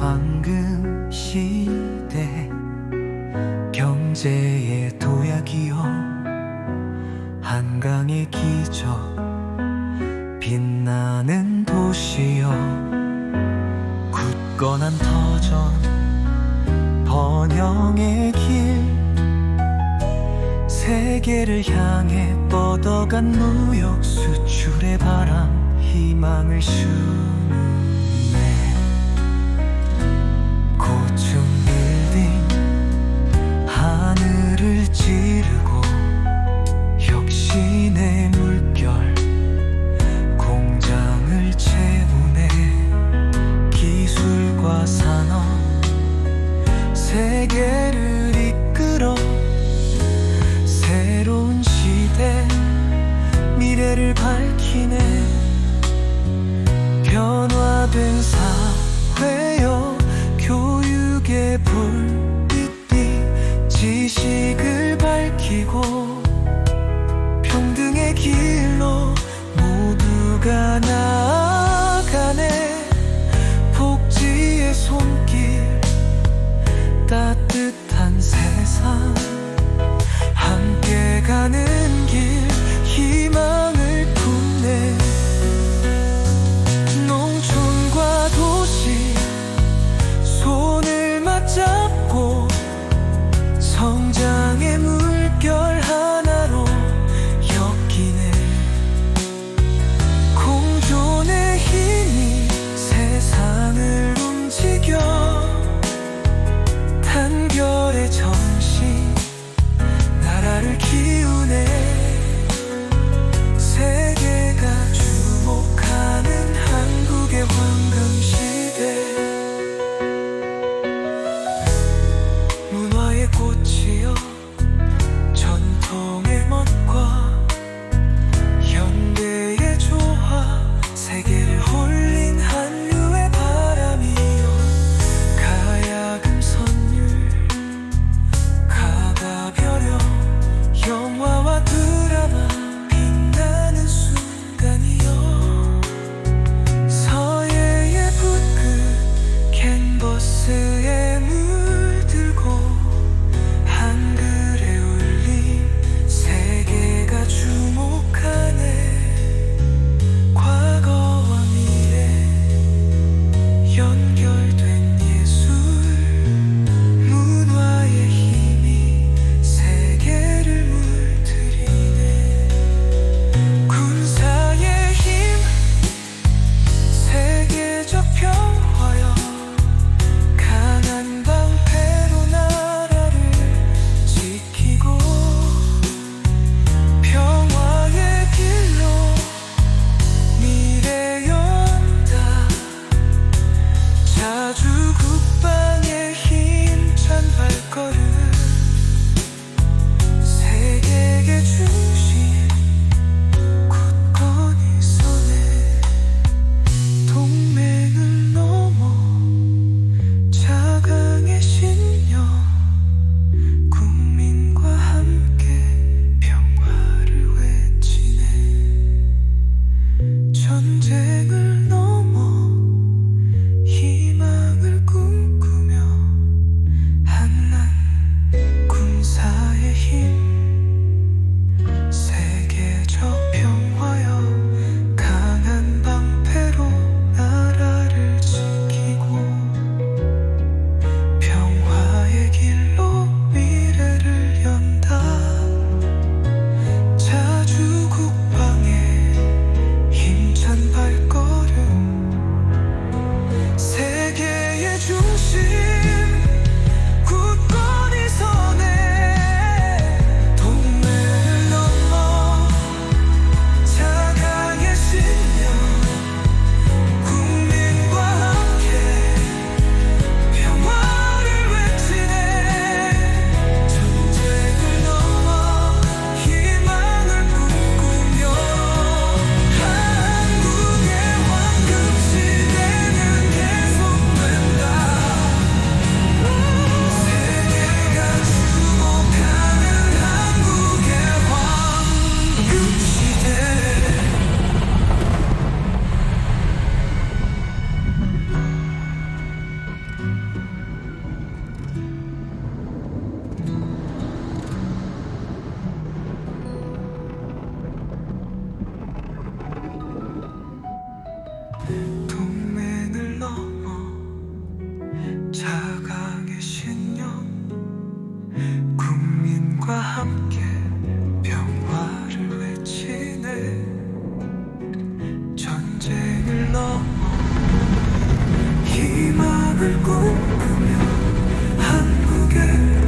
황금 시대 경제의 도약이요 한강의 기적 빛나는 도시여 굳건한 터전 번영의 길 세계를 향해 뻗어간 무역 수출의 바람 희망을 주. 내게 사강의 신념 국민과 함께 평화를 외치네. 전쟁을 넘어 희망을 꿈꾸며 한국에